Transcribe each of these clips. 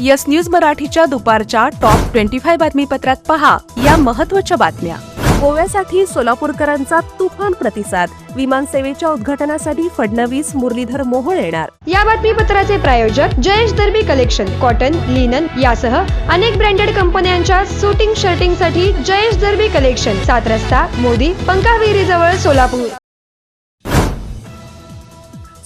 Yes news मराठीच्या दुपारच्या top twenty five बातमीपत्रात पहा या महत्त्वाच्या बातम्या. गोव्यासाठी सोलापूरकरांचा तुफान प्रतिसाद. विमानसेवेच्या उद्घाटनासाठी फडणवीस मुरलीधर मोहोळ येणार. या बातमीपत्राचे प्रायोजक Jayesh Darbi collection cotton linen यासह अनेक ब्रँडेड कंपन्यांच्या सुटिंग शर्टिंगसाठी जयेश दर्बी कलेक्शन. सात रस्ता मोदी पंकाविहिरी जवळ सोलापूर.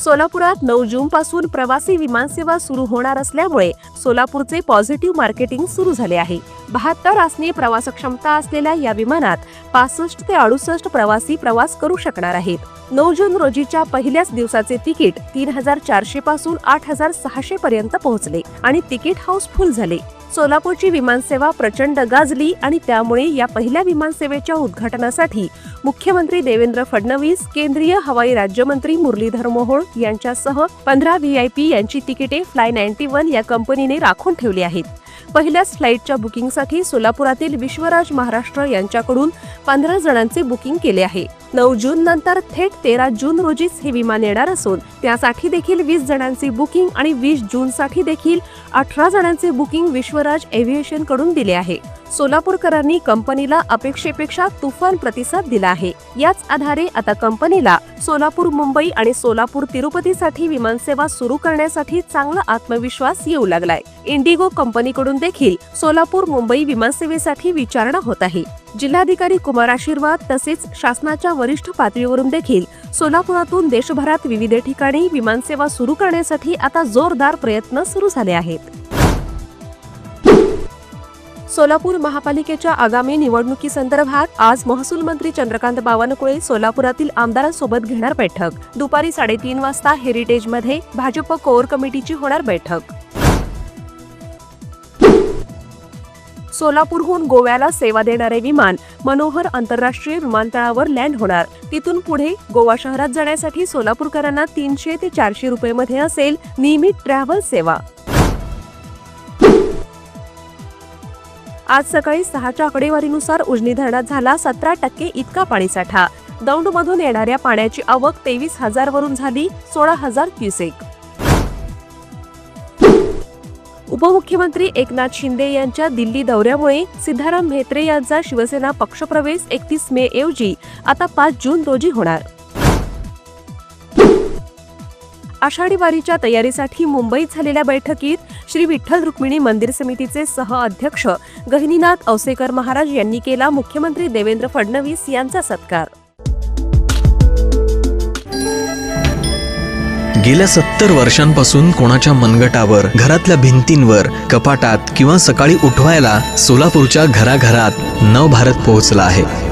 सोलापुरात नऊ जून पासून प्रवासी विमानसेवा सुरू होणार असल्यामुळे सोलापूरचे पॉझिटिव्ह मार्केटिंग सुरू झाले आहे. बहात्तर आसनी प्रवास क्षमता असलेल्या या विमानात पासष्ट ते अडुसष्ट प्रवासी प्रवास करू शकणार आहेत. नऊ जून रोजीच्या पहिल्याच दिवसाचे तिकीट तीन हजार चारशे पासून आठ हजार सहाशे पर्यंत पोहोचले आणि तिकीट हाऊसफुल झाले. सोलापूरची विमानसेवा प्रचंड गाजली आणि त्यामुळे या पहिल्या विमानसेवेच्या उद्घाटनासाठी मुख्यमंत्री देवेंद्र फडणवीस केंद्रीय हवाई राज्यमंत्री मुरलीधर मोहोळ यांच्यासह पंधरा व्हीआयपी यांची तिकिटे फ्लाय नाईन्टी वन या कंपनीने राखून ठेवली आहेत. पहिल्याच फ्लाईटच्या बुकिंगसाठी सोलापुरातील विश्वराज महाराष्ट्र यांच्याकडून पंधरा जणांचे बुकिंग केले आहे. नऊ जून नंतर थेट तेरा जून रोजीच हे विमान येणार असून त्यासाठी देखील वीस जणांचे बुकिंग आणि वीस जून साठी देखील अठरा जणांचे बुकिंग विश्वराज एव्हिएशनकडून दिले आहे. सोलापूरकरांनी कंपनीला अपेक्षेपेक्षा तुफान प्रतिसाद दिला आहे. याच आधारे आता कंपनीला सोलापूर मुंबई आणि सोलापूर तिरुपतीसाठी विमानसेवा सुरू करण्यासाठी चांगला आत्मविश्वास येऊ लागलाय. इंडिगो कंपनीकडून देखील सोलापूर मुंबई विमानसेवेसाठी विचारणा होत आहे. जिल्हाधिकारी कुमार आशीर्वाद तसेच शासनाच्या वरिष्ठ पातळीवरून देखील सोलापुरातून देशभरात विविध ठिकाणी विमानसेवा सुरू करण्यासाठी आता जोरदार प्रयत्न सुरू झाले आहेत. सोलापूर महापालिकेच्या आगामी निवडणुकीसंदर्भात आज महसूल मंत्री चंद्रकांत बावनकुळे सोलापुरातील आमदारांसोबत घेणार बैठक. दुपारी साडेतीन वाजता हेरिटेजमध्ये भाजप कोर कमिटीची होणार बैठक. सोलापूरहून गोव्याला सेवा देणारे विमान मनोहर आंतरराष्ट्रीय विमानतळावर लँड होणार. तिथून पुढे गोवा शहरात जाण्यासाठी सोलापूरकरांना तीनशे ते चारशे रुपये मध्ये असेल नियमित ट्रॅव्हल सेवा. आज सकाळी सहाच्या आकडेवारीनुसार उजनी धरणात झाला सतरा टक्के इतका पाणीसाठा. दौंडमधून येणाऱ्या पाण्याची आवक तेवीस हजार वरून झाली सोळा हजार क्युसेक. उपमुख्यमंत्री एकनाथ शिंदे यांच्या दिल्ली दौऱ्यामुळे सिद्धाराम म्हेत्रे यांचा शिवसेना पक्षप्रवेश एकतीस मे ऐवजी आता पाच जून रोजी होणार. आषाढी वारीच्या तयारीसाठी मुंबईत झालेल्या बैठकीत श्री विठ्ठल रुक्मिणी मंदिर समितीचे सह अध्यक्ष गहिनीनाथ औसेकर महाराज यांनी केला मुख्यमंत्री देवेंद्र फडणवीस यांचा सत्कार. गेल्या सत्तर वर्षांपासून कोणाच्या मनगटावर घरातल्या भिंतींवर कपाटात किंवा सकाळी उठवायला सोलापूरच्या घराघरात नवभारत पोहोचला आहे.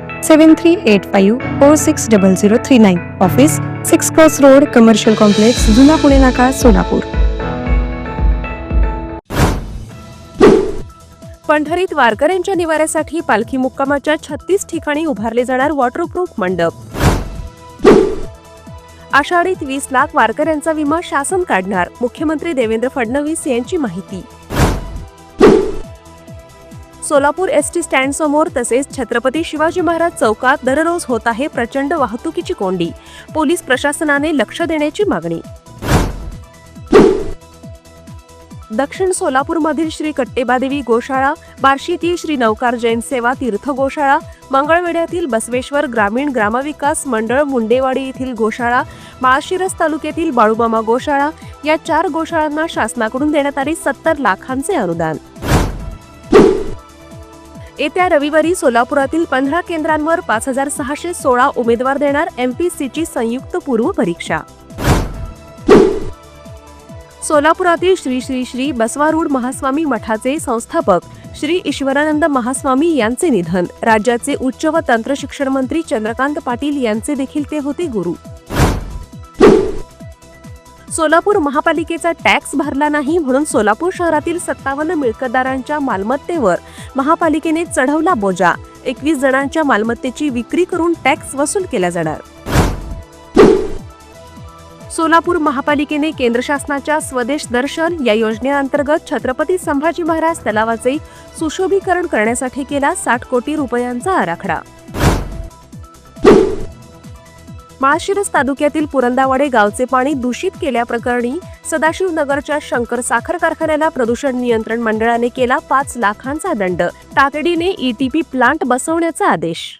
seven three eight five four six double zero three nine office six cross road commercial complex जुना पुणे नाका सोलापूर पंढरीत वारकऱ्यांच्या निवाऱ्यासाठी पालखी मुक्कामाच्या छत्तीस ठिकाणी उभारले जाणार वॉटरप्रूफ मंडप. आषाढीत वीस लाख वारकऱ्यांचा विमा शासन काढणार. मुख्यमंत्री देवेंद्र फडणवीस यांची माहिती. सोलापूर एस टी स्टँड समोर तसेच छत्रपती शिवाजी महाराज चौकात दररोज होत आहे प्रचंड वाहतुकीची कोंडी. पोलीस प्रशासनाने लक्ष देण्याची मागणी. दक्षिण सोलापूरमधील श्री कट्टेबादेवी गोशाळा बार्शीतील श्री नौकार जैन सेवा तीर्थ गोशाळा मंगळवेढ्यातील बसवेश्वर ग्रामीण ग्रामविकास मंडळ मुंडेवाडी येथील गोशाळा माळशिरस तालुक्यातील बाळूमामा गोशाळा या चार गोशाळांना शासनाकडून देण्यात आले सत्तर लाखांचे अनुदान. येत्या रविवारी सोलापुरातील पंधरा केंद्रांवर पाच हजार सहाशे सोळा उमेदवार देणार एमपीसीची संयुक्त पूर्व परीक्षा. सोलापुरातील श्री श्री श्री बसवारूढ महास्वामी मठाचे संस्थापक श्री ईश्वरानंद महास्वामी यांचे निधन. राज्याचे उच्च व तंत्र शिक्षण मंत्री चंद्रकांत पाटील यांचे देखील ते होते गुरु. सोलापूर महापालिकेचा टॅक्स भरला नाही म्हणून सोलापूर शहरातील सत्तावन्न मिळकतदारांच्या मालमत्तेवर महापालिकेने चढवला बोजा. एकवीस जणांच्या मालमत्तेची विक्री करून टॅक्स वसूल केला जाणार. सोलापूर महापालिकेने केंद्र शासनाच्या स्वदेश दर्शन या योजनेअंतर्गत छत्रपती संभाजी महाराज तलावाचे सुशोभीकरण करण्यासाठी केला साठ कोटी रुपयांचा आराखडा. माळशिरस तालुक्यातील पुरंदावाडे गावचे पाणी दूषित केल्याप्रकरणी सदाशिवनगरच्या शंकर साखर कारखान्याला प्रदूषण नियंत्रण मंडळाने केला पाच लाखांचा दंड. तातडीने ईटीपी प्लांट बसवण्याचा आदेश.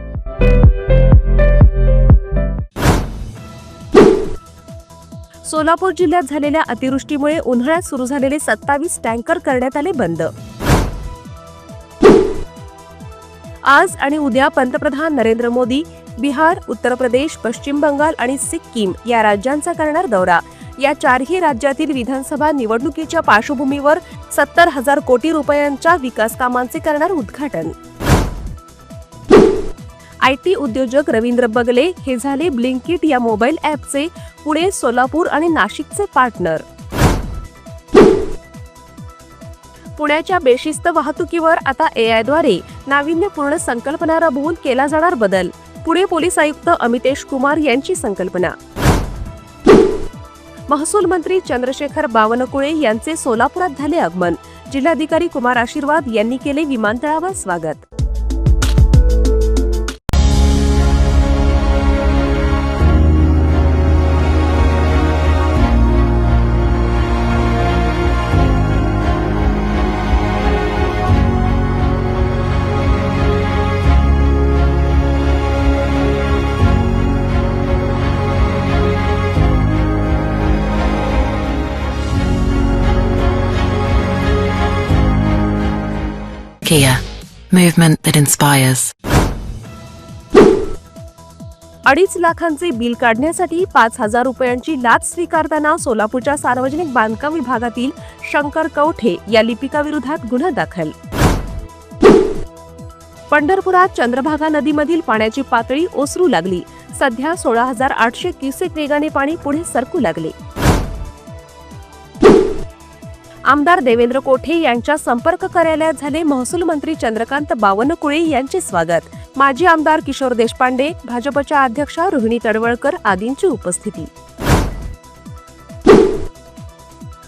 सोलापूर जिल्ह्यात झालेल्या अतिवृष्टीमुळे उन्हाळ्यात सुरू झालेले सत्तावीस टँकर करण्यात आले बंद. आज आणि उद्या पंतप्रधान नरेंद्र मोदी बिहार उत्तर प्रदेश पश्चिम बंगाल आणि सिक्कीम या राज्यांचा करणार दौरा. या चारही राज्यातील विधानसभा निवडणुकीच्या पार्श्वभूमीवर सत्तर हजार कोटी रुपयांच्या विकास कामांचे करणार उद्घाटन. आय टी उद्योजक रवींद्र बगले हे झाले ब्लिंकिट या मोबाईल ॲपचे पुणे सोलापूर आणि नाशिकचे पार्टनर. पुण्याच्या बेशिस्त वाहतुकीवर आता एआयद्वारे नाविन्यपूर्ण संकल्पना राबवून केला जाणार बदल. पुणे पोलीस आयुक्त अमितेश कुमार यांची संकल्पना. महसूल मंत्री चंद्रशेखर बावनकुळे यांचे सोलापुरात झाले आगमन. जिल्हाधिकारी कुमार आशीर्वाद यांनी केले विमानतळावर स्वागत. Kia, movement that inspires. अडीच लाखांचे बिल काढण्यासाठी पाच हजार रुपयांची लाच स्वीकारताना सोलापूरच्या सार्वजनिक बांधकाम विभागातील शंकर कवठे या लिपिकाविरोधात गुन्हा दाखल. पंढरपुरात चंद्रभागा नदीमधील पाण्याची पातळी ओसरू लागली. सध्या सोळा हजार आठशे क्युसेक वेगाने पाणी पुढे सरकू लागले. आमदार देवेंद्र कोठे यांच्या संपर्क कार्यालयात झाले महसूल मंत्री चंद्रकांत बावनकुळे यांचे स्वागत. माजी आमदार किशोर देशपांडे भाजपच्या अध्यक्षा रोहिणी तडवळकर आदींची उपस्थिती.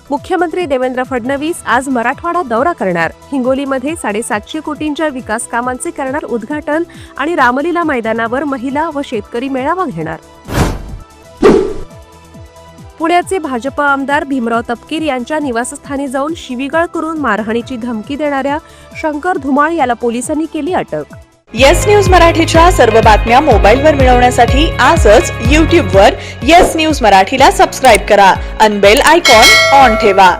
मुख्यमंत्री देवेंद्र फडणवीस आज मराठवाडा दौरा करणार. हिंगोलीमध्ये साडेसातशे कोटींच्या विकास कामांचे करणार उद्घाटन आणि रामलीला मैदानावर महिला व शेतकरी मेळावा घेणार. पुण्याचे भाजप आमदार भीमराव तपकीर यांच्या निवासस्थानी जाऊन शिवीगाळ करून मारहाणीची धमकी देणाऱ्या शंकर धुमाळ याला पोलिसांनी केली अटक. येस न्यूज मराठीच्या सर्व बातम्या मोबाईलवर मिळवण्यासाठी आजच यूट्यूबवर येस न्यूज मराठीला सबस्क्राईब करा अनबेल आयकॉन ऑन ठेवा.